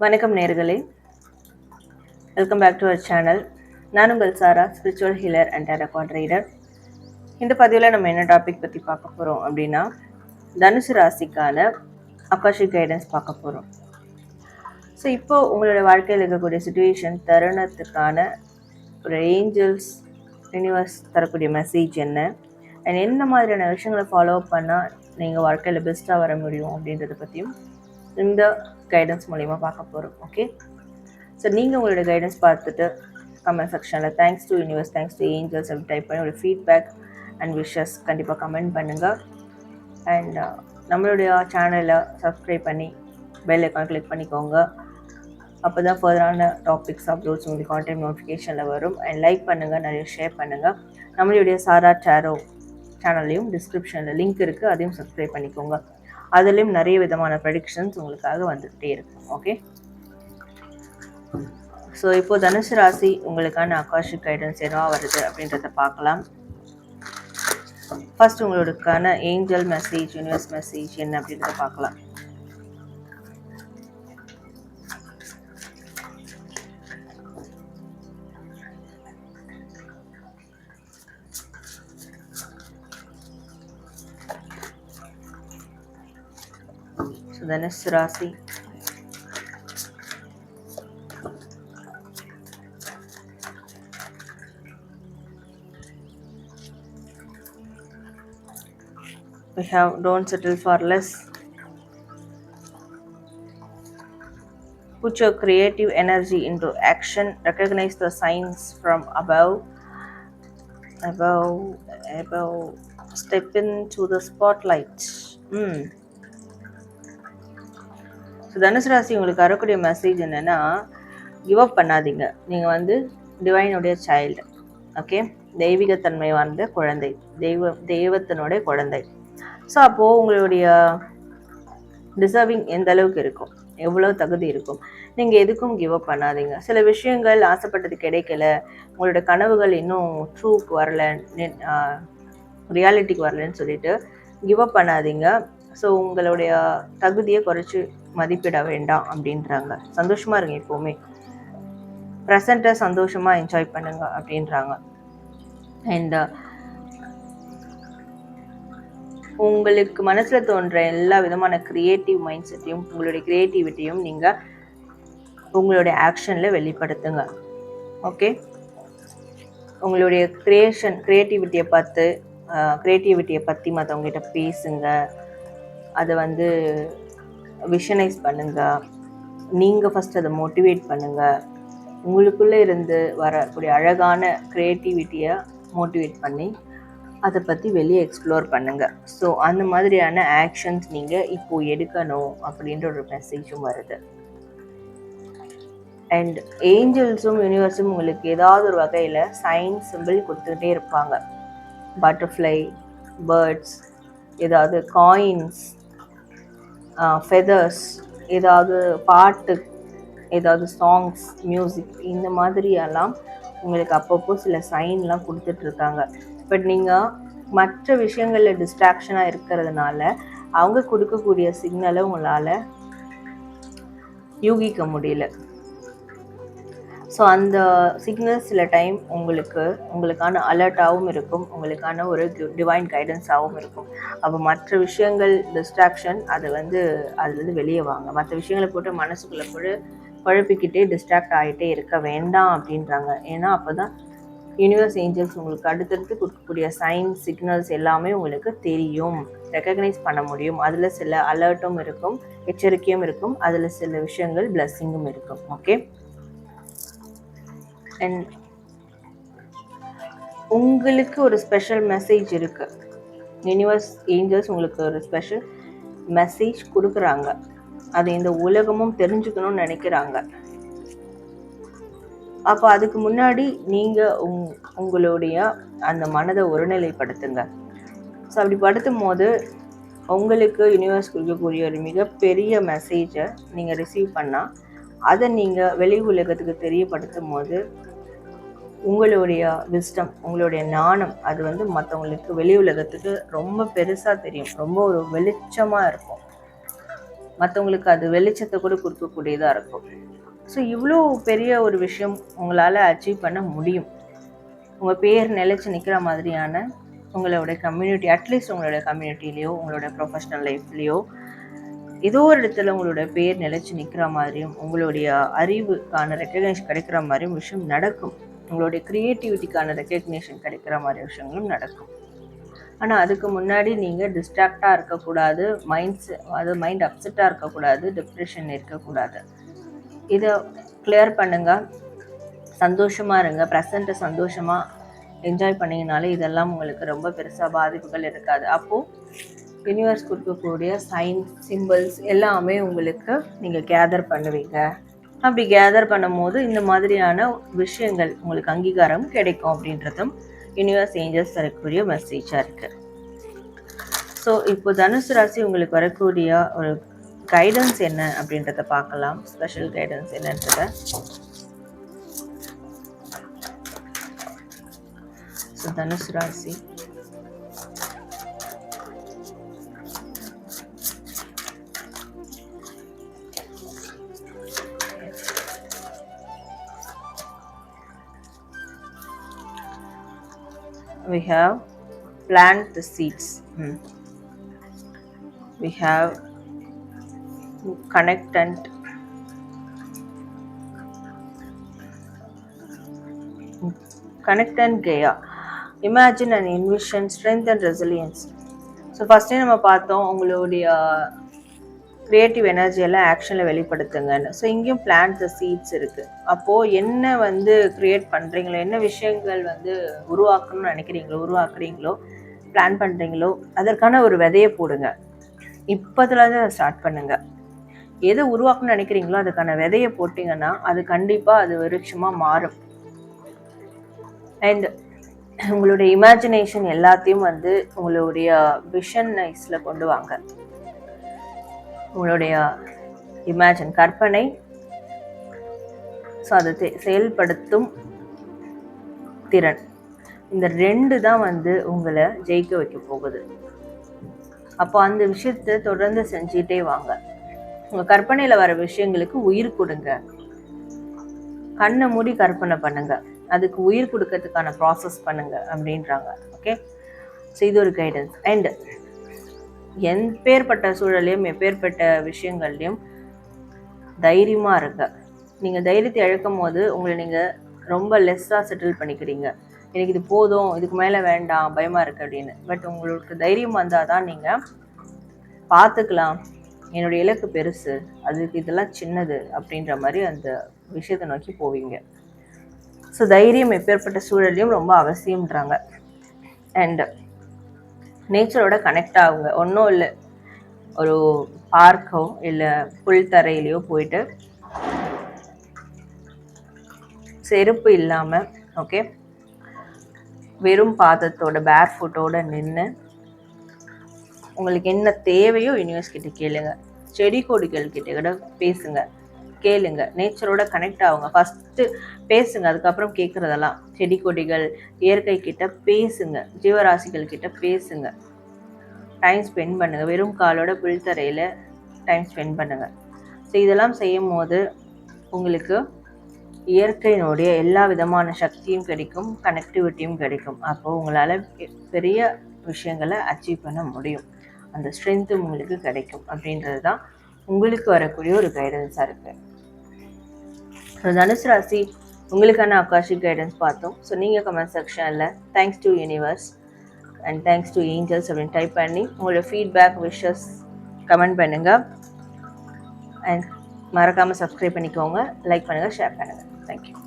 வணக்கம் நேர்களே welcome back to our channel நான் உங்கள் Sara spiritual healer and record reader இந்த பதிவில் நம்ம என்ன டாபிக் பற்றி பார்க்க போகிறோம் அப்படின்னா தனுசு ராசிக்கான அக்காஷிக் கைடன்ஸ் பார்க்க போகிறோம் ஸோ இப்போ உங்களோட வாழ்க்கையில் இருக்கக்கூடிய சுச்சுவேஷன் தருணத்துக்கான ஒரு ஏஞ்சல்ஸ் யூனிவர்ஸ் தரக்கூடிய மெசேஜ் என்ன? அண்ட் என்ன மாதிரியான விஷயங்களை ஃபாலோ பண்ணால் நீங்கள் வாழ்க்கையில் பெஸ்ட்டாக வர முடியும் அப்படின்றத பற்றியும் இந்த கைடன்ஸ் மூலிமா பார்க்க போகிறோம் ஓகே ஸோ நீங்கள் உங்களோட கைடன்ஸ் பார்த்துட்டு கமெண்ட் செக்ஷனில் thanks to universe thanks to angels அப்படி டைப் பண்ணி ஒரு ஃபீட்பேக் அண்ட் விஷஸ் கண்டிப்பாக கமெண்ட் பண்ணுங்கள் அண்ட் நம்மளுடைய சேனலை சப்ஸ்கிரைப் பண்ணி பெல் ஐக்கான் கிளிக் பண்ணிக்கோங்க. அப்போ தான் ஃபர்தரான டாபிக்ஸ் அப்லோட்ஸ் உங்களுக்கு கான்டென்ட் நோட்டிஃபிகேஷனில் வரும். அண்ட் லைக் பண்ணுங்கள் நிறைய ஷேர் பண்ணுங்கள் நம்மளுடைய சாரா டேரோ சேனல்லையும் டிஸ்கிரிப்ஷனில் லிங்க் இருக்குது அதையும் சப்ஸ்கிரைப் பண்ணிக்கோங்க. அதுலேயும் நிறைய விதமான ப்ரெடிக்ஷன்ஸ் உங்களுக்காக வந்துகிட்டே இருக்கும். ஓகே ஸோ இப்போ தனுசு ராசி உங்களுக்கான அக்காஷிக் கைடன்ஸ் என்னவா வருது அப்படின்றத பார்க்கலாம். ஃபர்ஸ்ட் உங்களுக்கான ஏஞ்சல் மெசேஜ் யூனிவர்ஸ் மெசேஜ் என்ன அப்படின்றத பார்க்கலாம். So தனுசு ராசி we have don't settle for less put your creative energy into action recognize the signs from above above above step into the spotlight hmm so தனுசு ராசி உங்களுக்கு வரக்கூடிய மெசேஜ் என்னென்னா கிவ் அப் பண்ணாதீங்க நீங்கள் வந்து டிவைனுடைய சைல்டு ஓகே தெய்வீகத்தன்மை வாய்ந்த குழந்தை தெய்வ தெய்வத்தினுடைய குழந்தை ஸோ அப்போது உங்களுடைய டிசர்விங் எந்த அளவுக்கு இருக்கும்? எவ்வளோ தகுதி இருக்கும்? நீங்கள் எதுக்கும் கிவ் அப் பண்ணாதீங்க. சில விஷயங்கள் ஆசைப்பட்டது கிடைக்கல. உங்களோட கனவுகள் இன்னும் ட்ரூக்கு வரல. ரியாலிட்டிக்கு வரலன்னு சொல்லிட்டு கிவ் அப் பண்ணாதீங்க. ஸோ உங்களுடைய தகுதியை குறைச்சி மதிப்பிட வேண்டாம் அப்படின்றாங்க. சந்தோஷமாக இருங்க எப்போவுமே. ப்ரெசண்ட்டை சந்தோஷமாக என்ஜாய் பண்ணுங்க அப்படின்றாங்க. அண்ட் உங்களுக்கு மனசில் தோன்ற எல்லா விதமான க்ரியேட்டிவ் மைண்ட் செட்டையும் உங்களுடைய க்ரியேட்டிவிட்டியும் நீங்கள் உங்களுடைய ஆக்ஷனில் வெளிப்படுத்துங்க. ஓகே உங்களுடைய க்ரியேஷன் க்ரியேட்டிவிட்டியை பார்த்து க்ரியேட்டிவிட்டியை பற்றி மற்றவங்ககிட்ட பேசுங்க. அதை வந்து விஷனைஸ் பண்ணுங்கள் நீங்கள் ஃபஸ்ட் அதை மோட்டிவேட் பண்ணுங்கள் உங்களுக்குள்ளே இருந்து வரக்கூடிய அழகான க்ரியேட்டிவிட்டியை மோட்டிவேட் பண்ணி அதை பற்றி வெளியே எக்ஸ்ப்ளோர் பண்ணுங்கள் ஸோ அந்த மாதிரியான ஆக்ஷன்ஸ் நீங்கள் இப்போது எடுக்கணும் அப்படின்ற ஒரு மெசேஜும் வருது. அண்ட் ஏஞ்சல்ஸும் யூனிவர்ஸும் உங்களுக்கு ஏதாவது ஒரு வகையில் சயின்ஸ் சிம்பிள் கொடுத்துக்கிட்டே இருப்பாங்க. பட்டர்ஃப்ளை பேர்ட்ஸ் ஏதாவது காயின்ஸ் ஃபெதர்ஸ் ஏதாவது பாட்டு ஏதாவது சாங்ஸ் மியூசிக் இந்த மாதிரியெல்லாம் உங்களுக்கு அப்பப்போ சில சைன்லாம் கொடுத்துட்ருக்காங்க பட் நீங்கள் மற்ற விஷயங்களில் டிஸ்ட்ராக்ஷனாக இருக்கிறதுனால அவங்க கொடுக்கக்கூடிய சிக்னலை உங்களால் யூகிக்க முடியல. ஸோ அந்த சிக்னல் சில டைம் உங்களுக்கு உங்களுக்கான அலர்ட்டாகவும் இருக்கும். உங்களுக்கான ஒரு டிவைன் கைடன்ஸாகவும் இருக்கும். அப்போ மற்ற விஷயங்கள் டிஸ்ட்ராக்ஷன் அதை வந்து அதுலேருந்து வெளியே வாங்க. மற்ற விஷயங்களை போட்டு மனசுக்குள்ளே போட்டு குழப்பிக்கிட்டே டிஸ்ட்ராக்ட் ஆகிட்டே இருக்க வேண்டாம் அப்படின்றாங்க. ஏன்னா அப்போ தான் யூனிவர்ஸ் ஏஞ்சல்ஸ் உங்களுக்கு அடுத்தடுத்து கொடுக்கக்கூடிய சைன்ஸ் சிக்னல்ஸ் எல்லாமே உங்களுக்கு தெரியும். ரெக்கக்னைஸ் பண்ண முடியும். அதில் சில அலர்ட்டும் இருக்கும் எச்சரிக்கையும் இருக்கும். அதில் சில விஷயங்கள் பிளஸ்ஸிங்கும் இருக்கும். ஓகே அண்ட் உங்களுக்கு ஒரு ஸ்பெஷல் மெசேஜ் இருக்கு. யூனிவர்ஸ் ஏஞ்சல்ஸ் உங்களுக்கு ஒரு ஸ்பெஷல் மெசேஜ் கொடுக்குறாங்க. அதை இந்த உலகமும் தெரிஞ்சுக்கணும்னு நினைக்கிறாங்க. அப்போ அதுக்கு முன்னாடி நீங்கள் உங் உங்களுடைய அந்த மனதை ஒருநிலைப்படுத்துங்க. ஸோ அப்படி படுத்தும் போது உங்களுக்கு யூனிவர்ஸ் கொடுக்கக்கூடிய ஒரு மிகப்பெரிய மெசேஜை நீங்கள் ரிசீவ் பண்ணால் அதை நீங்கள் வெளி உலகத்துக்கு தெரியப்படுத்தும் போது உங்களுடைய விஸ்டம் உங்களுடைய ஞானம் அது வந்து மற்றவங்களுக்கு வெளி உலகத்துக்கு ரொம்ப பெருசாக தெரியும். ரொம்ப ஒரு வெளிச்சமாக இருக்கும். மற்றவங்களுக்கு அது வெளிச்சத்தை கூட கொடுக்கக்கூடியதாக இருக்கும். ஸோ இவ்வளோ பெரிய ஒரு விஷயம் உங்களால் அச்சீவ் பண்ண முடியும். உங்கள் பேர் நிலைச்சி நிற்கிற மாதிரியான உங்களோட கம்யூனிட்டி அட்லீஸ்ட் உங்களோட கம்யூனிட்டிலேயோ உங்களோட ப்ரொஃபஷ்னல் லைஃப்லேயோ ஏதோ ஒரு இடத்துல உங்களோட பேர் நிலச்சி நிற்கிற மாதிரியும் உங்களுடைய அறிவுக்கான ரெக்கக்னேஷன் கிடைக்கிற மாதிரியும் விஷயம் நடக்கும். உங்களுடைய க்ரியேட்டிவிட்டிக்கான ரெக்கக்னேஷன் கிடைக்கிற மாதிரி விஷயங்களும் நடக்கும். ஆனால் அதுக்கு முன்னாடி நீங்கள் டிஸ்ட்ராக்டாக இருக்கக்கூடாது மைண்ட்ஸ் அது மைண்ட் அப்செட்டாக இருக்கக்கூடாது டிப்ரெஷன் இருக்கக்கூடாது. இதை கிளியர் பண்ணுங்கள் சந்தோஷமாக இருங்க. ப்ரெசண்ட்டை சந்தோஷமாக என்ஜாய் பண்ணிங்கனாலே இதெல்லாம் உங்களுக்கு ரொம்ப பெருசாக பாதிப்புகள் இருக்காது. அப்போது யூனிவர்ஸ் கொடுக்கக்கூடிய சைன்ஸ் சிம்பிள்ஸ் எல்லாமே உங்களுக்கு நீங்கள் கேதர் பண்ணுவீங்க. அப்படி கேதர் பண்ணும்போது இந்த மாதிரியான விஷயங்கள் உங்களுக்கு அங்கீகாரம் கிடைக்கும் அப்படின்றதும் யூனிவர்ஸ் ஏஞ்சல்ஸ் தரக்கூடிய மெசேஜாக இருக்குது ஸோ இப்போ தனுசு ராசி உங்களுக்கு வரக்கூடிய ஒரு கைடன்ஸ் என்ன அப்படின்றத பார்க்கலாம். ஸ்பெஷல் கைடன்ஸ் என்னன்றத. ஸோ தனுசு ராசி. We have plant the seeds. Hmm. we have connect and connect and Gaia imagine and envision strength and resilience so ஃபஸ்ட்டே நம்ம பார்த்தோம் உங்களுடைய க்ரியேட்டிவ் எனர்ஜி எல்லாம் ஆக்ஷனில் வெளிப்படுத்துங்கன்னு. ஸோ இங்கேயும் பிளான்ட் சீட்ஸ் இருக்குது அப்போது என்ன வந்து க்ரியேட் பண்ணுறீங்களோ என்ன விஷயங்கள் வந்து உருவாக்கணும்னு நினைக்கிறீங்களோ உருவாக்குறீங்களோ பிளான் பண்ணுறீங்களோ அதற்கான ஒரு விதையை போடுங்க. இப்போதுலேருந்து அதை ஸ்டார்ட் பண்ணுங்கள் எதை உருவாக்கணும்னு நினைக்கிறீங்களோ அதுக்கான விதையை போட்டிங்கன்னா அது கண்டிப்பாக அது விருட்சமாக மாறும். அண்ட் உங்களுடைய இமேஜினேஷன் எல்லாத்தையும் வந்து உங்களுடைய விஷன் நைஸில் கொண்டு வாங்க. உங்களுடைய இமேஜின் கற்பனை. ஸோ அதை செயல்படுத்தும் திறன். இந்த ரெண்டு தான் வந்து உங்களை ஜெயிக்க வைக்க போகுது. அப்போ அந்த விஷயத்தை தொடர்ந்து செஞ்சிட்டே வாங்க. உங்கள் கற்பனையில் வர விஷயங்களுக்கு உயிர் கொடுங்க. கண்ணை மூடி கற்பனை பண்ணுங்க. அதுக்கு உயிர் கொடுக்கறதுக்கான ப்ராசஸ் பண்ணுங்க அப்படின்றாங்க. ஓகே ஸோ இது ஒரு கைடன்ஸ் அண்ட் எப்பேற்பட்ட சூழலையும் எப்பேற்பட்ட விஷயங்கள்லையும் தைரியமாக இருங்க. நீங்கள் தைரியத்தை இழக்கும் போது உங்களை நீங்கள் ரொம்ப லெஸ்ஸாக செட்டில் பண்ணிக்கிறீங்க. எனக்கு இது போதும் இதுக்கு மேலே வேண்டாம் பயமாக இருக்குது அப்படின்னு. பட் உங்களுக்கு தைரியம் வந்தால் தான் நீங்கள் பார்த்துக்கலாம். என்னுடைய இலக்கு பெருசு. அதுக்கு இதெல்லாம் சின்னது அப்படின்ற மாதிரி அந்த விஷயத்தை நோக்கி போவீங்க. ஸோ தைரியம் எப்பேற்பட்ட சூழலையும் ரொம்ப அவசியம்ன்றாங்க. அண்ட் நேச்சரோட கனெக்ட் ஆகுங்க. ஒன்றும் இல்லை. ஒரு பார்க்கோ இல்லை புல் தரையிலையோ போயிட்டு செருப்பு இல்லாமல் ஓகே வெறும் பாதத்தோட பேர் ஃபுட்டோட நின்று உங்களுக்கு என்ன தேவையோ யூனிவர்ஸ் கிட்ட கேளுங்க. செடி கொடிகள் கிட்ட கூட பேசுங்க. கேளுங்க. நேச்சரோட கனெக்ட் ஆகுங்க. ஃபஸ்ட்டு பேசுங்க. அதுக்கப்புறம் கேட்குறதெல்லாம் செடி கொடிகள் இயற்கை கிட்ட பேசுங்க. ஜீவராசிகள் கிட்ட பேசுங்க. டைம் ஸ்பெண்ட் பண்ணுங்கள் வெறும் காலோட புல்தரையில் டைம் ஸ்பெண்ட் பண்ணுங்கள் ஸோ இதெல்லாம் செய்யும் போது உங்களுக்கு இயற்கையினுடைய எல்லா விதமான சக்தியும் கிடைக்கும். கனெக்டிவிட்டியும் கிடைக்கும். அப்போது உங்களால் பெரிய விஷயங்களை அச்சீவ் பண்ண முடியும். அந்த ஸ்ட்ரென்த்து உங்களுக்கு கிடைக்கும் அப்படின்றது தான் உங்களுக்கு வரக்கூடிய ஒரு கைடன்ஸாக இருக்குது ஸோ தனுசு ராசி உங்களுக்கான அக்காஷிக் கைடன்ஸ் பார்த்தோம். ஸோ நீங்கள் கமெண்ட் செக்ஷனில் thanks to universe and thanks to angels அப்படின்னு டைப் பண்ணி உங்களோட ஃபீட்பேக் விஷஸ் கமெண்ட் பண்ணுங்கள் அண்ட் மறக்காமல் சப்ஸ்கிரைப் பண்ணிக்கோங்க. லைக் பண்ணுங்கள் ஷேர் பண்ணுங்கள் தேங்க்யூ